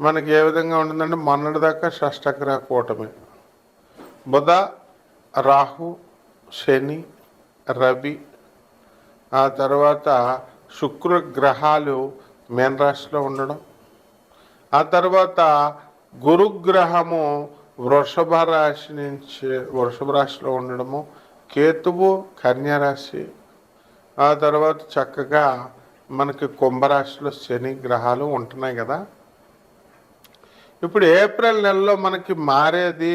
మనకి ఏ విధంగా ఉంటుందంటే మొన్నటిదాకా షష్టగ్రహ కూటమి. బుధ రాహు శని రవి ఆ తర్వాత శుక్ర గ్రహాలు మేన రాశిలో ఉండడం. ఆ తర్వాత గురుగ్రహము వృషభ రాశి నుంచి వృషభ రాశిలో ఉండడము. కేతువు కన్యారాశి ఆ తర్వాత చక్కగా మనకి కుంభరాశిలో శని గ్రహాలు ఉంటున్నాయి కదా. ఇప్పుడు ఏప్రిల్ నెలలో మనకి మారేది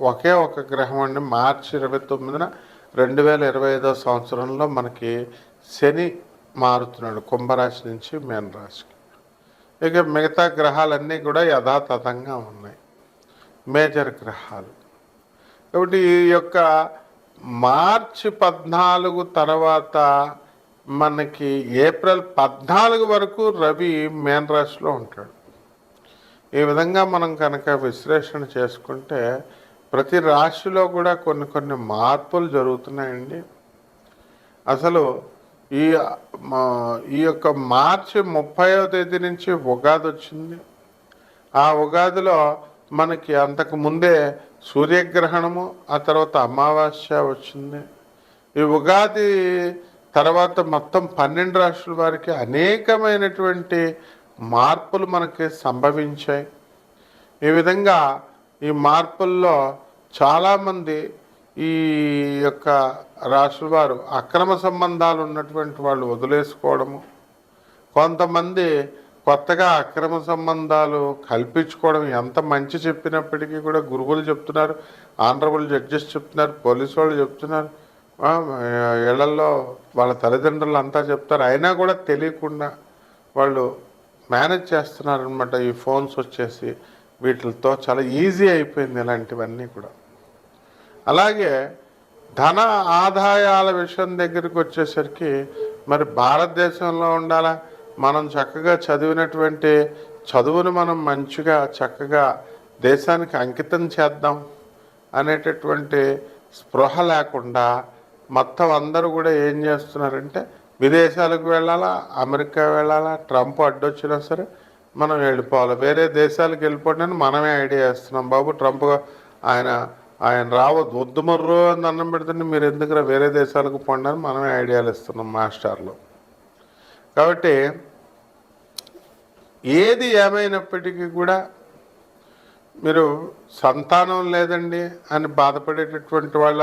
ఒకే ఒక గ్రహం అండి. మార్చి ఇరవై తొమ్మిదిన రెండు వేల ఇరవై ఐదో సంవత్సరంలో మనకి శని మారుతున్నాడు కుంభరాశి నుంచి మేన రాశికి ఇక మిగతా గ్రహాలన్నీ కూడా యథాతథంగా ఉన్నాయి. మేజర్ గ్రహాలు. కాబట్టి ఈ యొక్క మార్చి పద్నాలుగు తర్వాత మనకి ఏప్రిల్ పద్నాలుగు వరకు రవి మేన రాశిలో ఉంటాడు. ఈ విధంగా మనం కనుక విశ్లేషణ చేసుకుంటే ప్రతి రాశిలో కూడా కొన్ని కొన్ని మార్పులు జరుగుతున్నాయండి. అసలు ఈ మా- ఈ యొక్క మార్చి ముప్పైవ తేదీ నుంచి ఉగాది వచ్చింది. ఆ ఉగాదిలో మనకి అంతకు ముందే సూర్యగ్రహణము ఆ తర్వాత అమావాస్య వచ్చింది. ఈ ఉగాది తర్వాత మొత్తం పన్నెండు రాష్ట్రాల వారికి అనేకమైనటువంటి మార్పులు మనకి సంభవించాయి. ఈ విధంగా ఈ మార్పుల్లో చాలామంది ఈ యొక్క రాష్ట్ర వారు అక్రమ సంబంధాలు ఉన్నటువంటి వాళ్ళు వదిలేసుకోవడము కొంతమంది కొత్తగా అక్రమ సంబంధాలు కల్పించుకోవడం ఎంత మంచి చెప్పినప్పటికీ కూడా గురువులు చెప్తున్నారు ఆనరబుల్ జడ్జెస్ చెప్తున్నారు పోలీసు వాళ్ళు చెప్తున్నారు ఇళ్ళలో వాళ్ళ తల్లిదండ్రులు అంతా చెప్తారు. అయినా కూడా తెలియకుండా వాళ్ళు మేనేజ్ చేస్తున్నారనమాట ఈ ఫోన్స్ వచ్చేసి వీటితో చాలా ఈజీ అయిపోయింది ఇలాంటివన్నీ కూడా. అలాగే ధన ఆదాయాల విషయం దగ్గరికి వచ్చేసరికి మరి భారతదేశంలో ఉండాలా? మనం చక్కగా చదివినటువంటి చదువును మనం మంచిగా చక్కగా దేశానికి అంకితం చేద్దాం అనేటటువంటి స్పృహ లేకుండా మొత్తం అందరూ కూడా ఏం చేస్తున్నారంటే విదేశాలకు వెళ్ళాలా? అమెరికా వెళ్ళాలా? ట్రంప్ అడ్డొచ్చినా సరే మనం వెళ్ళిపోవాలి. వేరే దేశాలకు వెళ్ళిపోవడానికి మనమే ఐడియా ఇస్తున్నాం బాబు ట్రంప్ ఆయన ఆయన రావద్దు. వద్దు మర్రు అని అన్నం పెడుతుంటే మీరు ఎందుకురా వేరే దేశాలకు పోండి మనమే ఐడియాలు ఇస్తున్నాం మాస్టర్లు. కాబట్టి ఏది ఏమైనప్పటికీ కూడా మీరు సంతానం లేదండి అని బాధపడేటటువంటి వాళ్ళ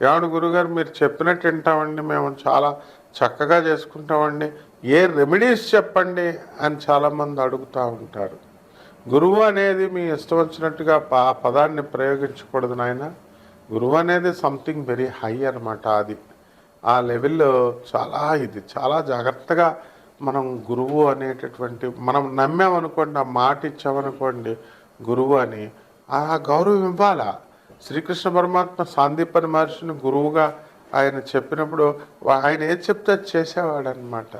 ఏమంటే గురుగారు మీరు చెప్పినట్టు వింటామండి మేము చాలా చక్కగా చేసుకుంటామండి. ఏ రెమెడీస్ చెప్పండి అని చాలామంది అడుగుతూ ఉంటారు. గురువు అనేది మీ ఇష్టం వచ్చినట్టుగా ఆ పదాన్ని ప్రయోగించకూడదు నాయన. గురువు అనేది సంథింగ్ వెరీ హై అనమాట అది. ఆ లెవెల్లో చాలా ఇది చాలా జాగ్రత్తగా మనం గురువు అనేటటువంటి మనం నమ్మామనుకోండి ఆ మాట ఇచ్చామనుకోండి గురువు అని ఆ గౌరవం ఇవ్వాలా? శ్రీకృష్ణ పరమాత్మ సాందీపని మహర్షిని గురువుగా ఆయన చెప్పినప్పుడు ఆయన ఏది చెప్తే చేసేవాడనమాట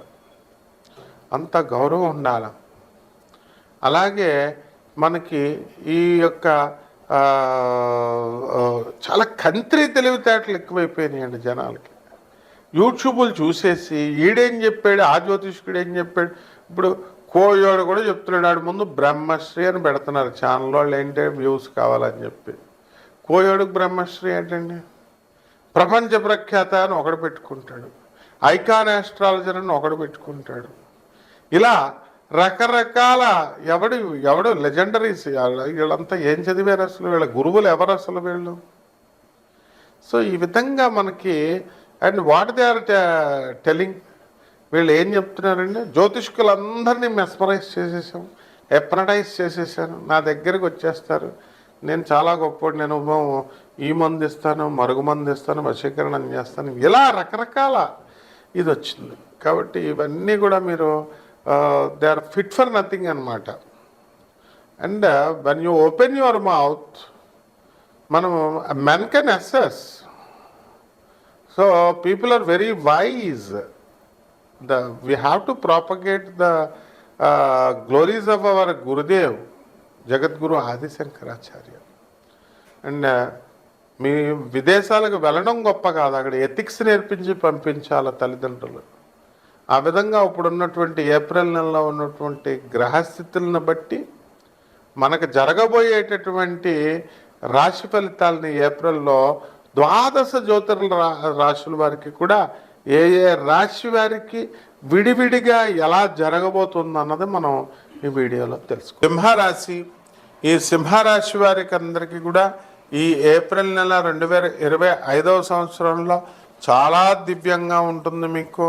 అంత గౌరవం ఉండాలి. అలాగే మనకి ఈ యొక్క చాలా కంత్రి తెలివితేటలు ఎక్కువైపోయినాయండి జనాలకి. యూట్యూబులు చూసేసి ఈడేం చెప్పాడు ఆ జ్యోతిష్కుడు ఏం చెప్పాడు ఇప్పుడు కోయోడు కూడా చెప్తున్నాడు ఆడు ముందు బ్రహ్మశ్రీ అని పెడుతున్నారు ఛానల్ వాళ్ళు ఏంటంటే వ్యూస్ కావాలని చెప్పి. కోయోడుకు బ్రహ్మశ్రీ ఏంటండి ప్రపంచ ప్రఖ్యాత అని ఒకడు పెట్టుకుంటాడు. ఐకాన్ ఆస్ట్రాలజర్ అని ఒకడు పెట్టుకుంటాడు. ఇలా రకరకాల ఎవడు ఎవడు లెజెండరీస్ వీళ్ళంతా ఏం చదివారు అసలు? వీళ్ళ గురువులు ఎవరు అసలు వీళ్ళు? సో ఈ విధంగా మనకి and what they are telling వీళ్ళు ఏం చెప్తున్నారండి జ్యోతిష్కులందరినీ మెస్మరైజ్ చేసేసాం ఎప్రటైజ్ చేసేసాను నా దగ్గరికి వచ్చేస్తారు. నేను చాలా గొప్ప నేను ఈ మందు ఇస్తాను మరుగు మందు ఇస్తాను వశీకరణం చేస్తాను. ఇలా రకరకాల ఇది వచ్చింది. కాబట్టి ఇవన్నీ కూడా మీరు they are fit for nothing అనమాట and when you open your mouth మనం men can assess. So people are very wise. The we have to propagate the glories of our Gurudev. Jagadguru Adi Shankaracharya. And మీ విదేశాలకు వెళ్ళడం గొప్ప కాదు. అక్కడ ethics నేర్పించి పంపించాల తల్లిదండ్రులు. ఆ విధంగా ఇప్పుడు ఉన్నటువంటి ఏప్రిల్ నెలలో ఉన్నటువంటి గ్రహస్థితులను బట్టి మనకు జరగబోయేటటువంటి రాశి ఫలితాలని ఏప్రిల్లో ద్వాదశ జ్యోతిర్ల రా- రాశుల వారికి కూడా ఏ ఏ రాశి వారికి విడివిడిగా ఎలా జరగబోతుంది అన్నది మనం ఈ వీడియోలో తెలుసుకో సింహరాశి ఈ సింహరాశి వారికి అందరికీ కూడా ఈ ఏప్రిల్ నెల రెండు వేల ఇరవై ఐదవ సంవత్సరంలో చాలా దివ్యంగా ఉంటుంది మీకు.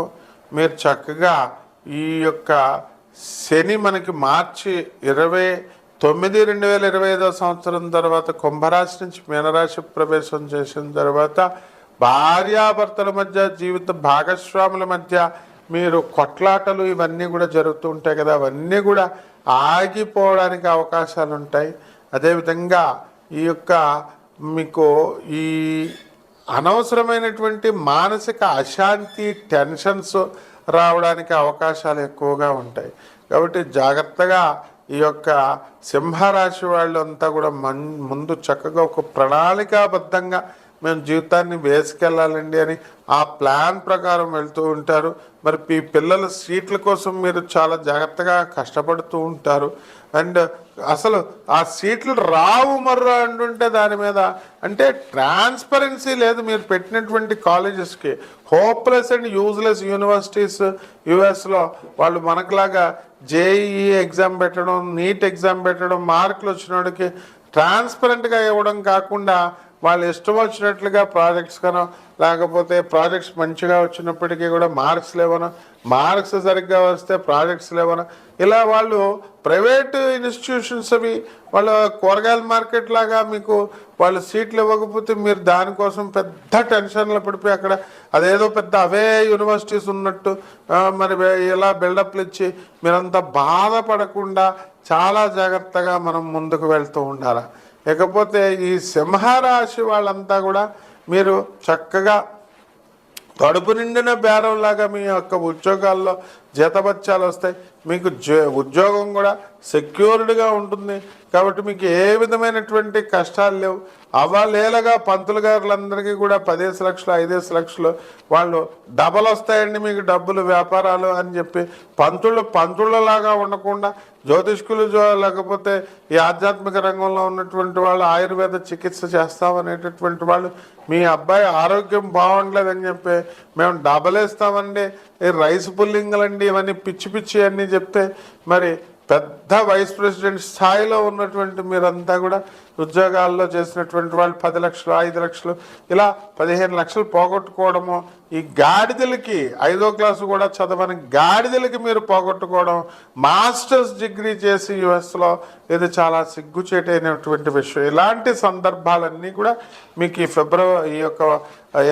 మీరు చక్కగా ఈ యొక్క శని మనకి మార్చి ఇరవై తొమ్మిది రెండు వేల ఇరవై ఐదవ సంవత్సరం తర్వాత కుంభరాశి నుంచి మీనరాశి ప్రవేశం చేసిన తర్వాత భార్యాభర్తల మధ్య జీవిత భాగస్వాముల మధ్య మీరు కొట్లాటలు ఇవన్నీ కూడా జరుగుతూ ఉంటాయి కదా అవన్నీ కూడా ఆగిపోవడానికి అవకాశాలు ఉంటాయి. అదేవిధంగా ఈ యొక్క మీకు ఈ అనవసరమైనటువంటి మానసిక అశాంతి టెన్షన్స్ రావడానికి అవకాశాలు ఎక్కువగా ఉంటాయి. కాబట్టి జాగ్రత్తగా ఈ యొక్క సింహరాశి వాళ్ళంతా కూడా మన్ ముందు చక్కగా ఒక ప్రణాళికాబద్ధంగా మేము జీవితాన్ని వేసుకెళ్ళాలండి అని ఆ ప్లాన్ ప్రకారం వెళ్తూ ఉంటారు. మరి మీ పిల్లల సీట్ల కోసం మీరు చాలా జాగ్రత్తగా కష్టపడుతూ ఉంటారు. అండ్ అసలు ఆ సీట్లు రావు మర్రా అంటుంటే దాని మీద అంటే ట్రాన్స్పరెన్సీ లేదు మీరు పెట్టినటువంటి కాలేజెస్కి. హోప్లెస్ అండ్ యూజ్లెస్ యూనివర్సిటీస్ యుఎస్లో వాళ్ళు మనకులాగా జేఈఈ ఎగ్జామ్ పెట్టడం నీట్ ఎగ్జామ్ పెట్టడం మార్కులు వచ్చినోడికి ట్రాన్స్పరెంట్గా ఇవ్వడం కాకుండా వాళ్ళు ఇష్టం వచ్చినట్లుగా ప్రాజెక్ట్స్ కనో లేకపోతే ప్రాజెక్ట్స్ మంచిగా వచ్చినప్పటికీ కూడా మార్క్స్ లేవనో మార్క్స్ సరిగ్గా వస్తే ప్రాజెక్ట్స్ లేవనో ఇలా వాళ్ళు ప్రైవేట్ ఇన్స్టిట్యూషన్స్ అవి వాళ్ళ కూరగాయల మార్కెట్ లాగా మీకు వాళ్ళు సీట్లు ఇవ్వకపోతే మీరు దానికోసం పెద్ద టెన్షన్లో పడిపోయి అక్కడ అదేదో పెద్ద అవే యూనివర్సిటీస్ ఉన్నట్టు మరి ఇలా బిల్డప్లు ఇచ్చి మీరంతా బాధపడకుండా చాలా జాగ్రత్తగా మనం ముందుకు వెళ్తూ ఉండాలి? ఇకపోతే ఈ సింహరాశి వాళ్ళంతా కూడా మీరు చక్కగా కడుపు నిండిన బేరంలాగా మీ యొక్క ఉద్యోగాల్లో జీతభత్యాలు వస్తాయి. మీకు ఉద్యోగం కూడా సెక్యూర్డ్గా ఉంటుంది. కాబట్టి మీకు ఏ విధమైనటువంటి కష్టాలు లేవు. అవలేలగా పంతులు గారులందరికీ కూడా పదేసి లక్షలు ఐదేసి లక్షలు వాళ్ళు డబల్ వస్తాయండి మీకు డబ్బులు వ్యాపారాలు అని చెప్పి పంతులు పంతులలాగా ఉండకుండా జ్యోతిష్కులు లేకపోతే ఈ ఆధ్యాత్మిక రంగంలో ఉన్నటువంటి వాళ్ళు ఆయుర్వేద చికిత్స చేస్తామనేటటువంటి వాళ్ళు మీ అబ్బాయి ఆరోగ్యం బాగుండలేదని చెప్పి మేము డబల్ వేస్తామండి రైస్ పుల్లింగ్లండి. ఇవన్నీ పిచ్చి పిచ్చి అన్నీ చెప్తే మరి పెద్ద వైస్ ప్రెసిడెంట్ స్థాయిలో ఉన్నటువంటి మీరంతా కూడా ఉద్యోగాల్లో చేసినటువంటి వాళ్ళు పది లక్షలు ఐదు లక్షలు ఇలా పదిహేను లక్షలు పోగొట్టుకోవడము ఈ గాడిదలకి ఐదో క్లాసు కూడా చదవని గాడిదలకి మీరు పోగొట్టుకోవడం మాస్టర్స్ డిగ్రీ చేసి యుఎస్లో ఇది చాలా సిగ్గుచేటైనటువంటి విషయం. ఇలాంటి సందర్భాలన్నీ కూడా మీకు ఈ ఫిబ్రవరి ఈ యొక్క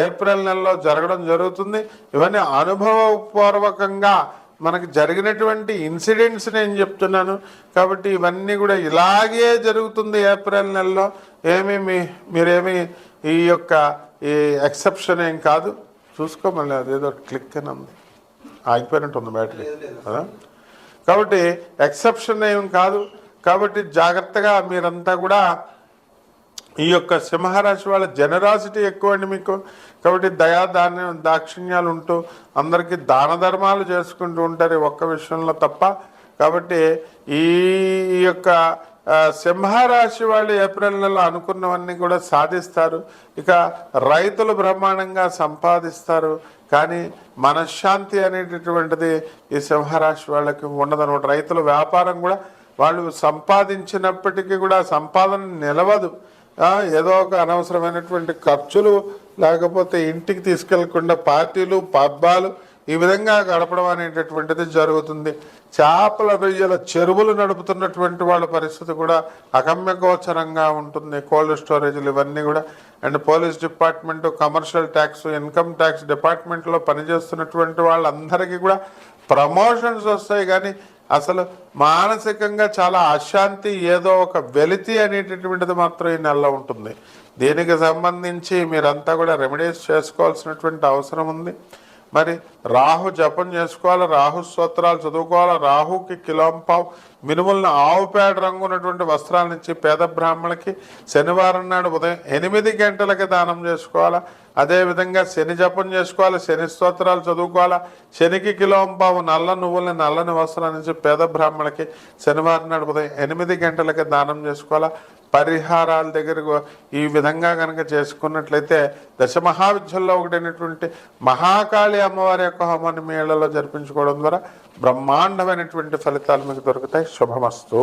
ఏప్రిల్ నెలలో జరగడం జరుగుతుంది. ఇవన్నీ అనుభవపూర్వకంగా మనకు జరిగినటువంటి ఇన్సిడెంట్స్ నేను చెప్తున్నాను. కాబట్టి ఇవన్నీ కూడా ఇలాగే జరుగుతుంది ఏప్రిల్ నెలలో. ఏమీ మీ మీరేమి ఈ యొక్క ఈ ఎక్సెప్షన్ ఏం కాదు. చూసుకో మళ్ళీ అదేదో క్లిక్ అని ఉంది. ఆగిపోయినట్టు ఉంది బ్యాటరీ కదా? కాబట్టి ఎక్సెప్షన్ ఏం కాదు. కాబట్టి జాగ్రత్తగా మీరంతా కూడా ఈ యొక్క సింహరాశి వాళ్ళ జనరాసిటీ ఎక్కువ అండి మీకు. కాబట్టి దయా దాన్యం దాక్షిణ్యాలు ఉంటూ అందరికీ దాన ధర్మాలు చేసుకుంటూ ఉంటారు ఒక్క విషయంలో తప్ప. కాబట్టి ఈ యొక్క సింహరాశి వాళ్ళు ఏప్రిల్ నెలలో అనుకున్నవన్నీ కూడా సాధిస్తారు. ఇక రైతులు బ్రహ్మాండంగా సంపాదిస్తారు. కానీ మనశ్శాంతి అనేటటువంటిది ఈ సింహరాశి వాళ్ళకి ఉండదనమాట రైతుల వ్యాపారం కూడా వాళ్ళు సంపాదించినప్పటికీ కూడా సంపాదన నిలవదు. ఏదో ఒక అనవసరమైనటువంటి ఖర్చులు లేకపోతే ఇంటికి తీసుకెళ్ళకుండా పార్టీలు పబ్బాలు ఈ విధంగా గడపడం అనేటటువంటిది జరుగుతుంది. చేపల రొయ్యల చెరువులు నడుపుతున్నటువంటి వాళ్ళ పరిస్థితి కూడా అగమ్య గోచరంగా ఉంటుంది. కోల్డ్ స్టోరేజ్లు ఇవన్నీ కూడా. And police department commercial tax income tax డిపార్ట్మెంట్లో పనిచేస్తున్నటువంటి వాళ్ళందరికీ కూడా ప్రమోషన్స్ వస్తాయి. కానీ అసలు మానసికంగా చాలా అశాంతి ఏదో ఒక వెలితి అనేటటువంటిది మాత్రం ఈ నెలలో ఉంటుంది. దీనికి సంబంధించి మీరంతా కూడా రెమెడీస్ చేసుకోవాల్సినటువంటి అవసరం ఉంది. మరి రాహు జపం చేసుకోవాలి? రాహు స్తోత్రాలు చదువుకోవాలి? రాహుకి కిలోంపావు మినుములను ఆవు పేడ రంగు ఉన్నటువంటి వస్త్రాలు ఇచ్చి పేద బ్రాహ్మణులకి శనివారం నాడు ఉదయం ఎనిమిది గంటలకి దానం చేసుకోవాలా? అదేవిధంగా శని జపం చేసుకోవాలి? శని స్తోత్రాలు చదువుకోవాలా? శనికి కిలోంపావు నల్ల నువ్వుల్ని నల్లని వస్త్రాలు ఇచ్చి పేద బ్రాహ్మణులకి శనివారం నాడు ఉదయం ఎనిమిది గంటలకి దానం చేసుకోవాలా? పరిహారాల దగ్గర ఈ విధంగా కనుక చేసుకున్నట్లయితే దశ దశమహావిద్యల్లో ఒకటైనటువంటి మహాకాళి అమ్మవారి యొక్క హోమాన్ని మీ ఇళ్ళలో జరిపించుకోవడం ద్వారా బ్రహ్మాండమైనటువంటి ఫలితాలు మీకు దొరుకుతాయి. శుభమస్తు.